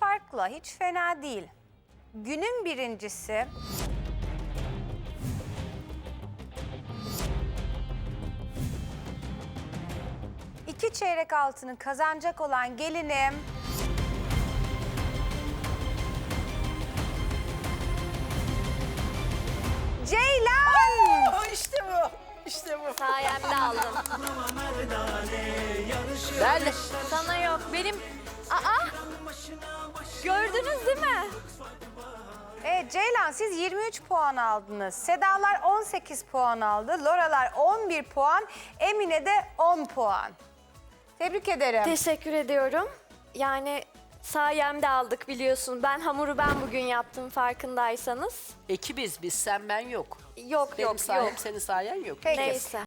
farkla hiç fena değil. Günün birincisi iki çeyrek altını kazanacak olan gelinim Ceylan! işte bu. İşte bu. Sayemde aldım. Ben de Sana yok. Benim... Gördünüz değil mi? Evet Ceylan siz 23 puan aldınız. Sedalar 18 puan aldı. Loralar 11 puan. Emine de 10 puan. Tebrik ederim. Teşekkür ediyorum. Yani sayemde aldık biliyorsun. Ben hamuru ben bugün yaptım farkındaysanız. ekibiz biz sen ben yok. Yok Benim yok sayem yok. senin sayen yok. Peki. Neyse.